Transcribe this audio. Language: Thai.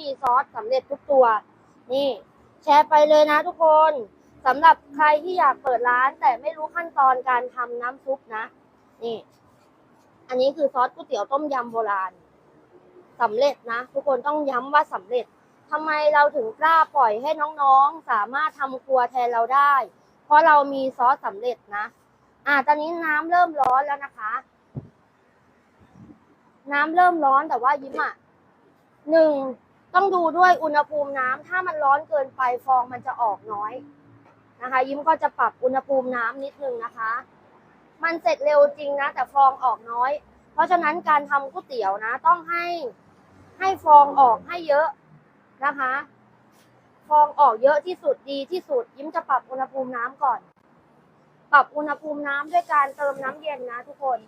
มีซอสสำเร็จทุกตัว นี่ แชร์ไปเลยนะทุกคนสำหรับใครที่อยากเปิดร้าน แต่ไม่รู้ขั้นตอนการทำน้ำซุปนะ นี่ อันนี้คือซอสก๋วยเตี๋ยวต้มยำโบราณสำเร็จนะ ทุกคนต้องย้ำว่าสำเร็จทำไมเราถึงกล้าปล่อยให้น้องๆ สามารถทำครัวแทนเราได้ เพราะเรามีซอสสำเร็จนะ อ่าตอนนี้น้ำเริ่มร้อนแล้วนะคะ น้ำเริ่มร้อนแต่ว่ายิ้มอะหนึ่ง ต้องดูด้วยอุณหภูมิน้ำถ้ามันร้อนเกินไปฟองมันจะออกน้อยนะคะ ยิ้มก็จะปรับอุณหภูมิน้ำนิดนึงนะคะ มันเสร็จเร็วจริงนะ แต่ฟองออกน้อย เพราะฉะนั้นการทำก๋วยเตี๋ยวนะ ต้องให้ให้ฟองออกให้เยอะนะคะ ฟองออกเยอะที่สุดดีที่สุด ยิ้มจะปรับอุณหภูมิน้ำก่อน ปรับอุณหภูมิน้ำด้วยการเติมน้ำเย็นนะทุกคน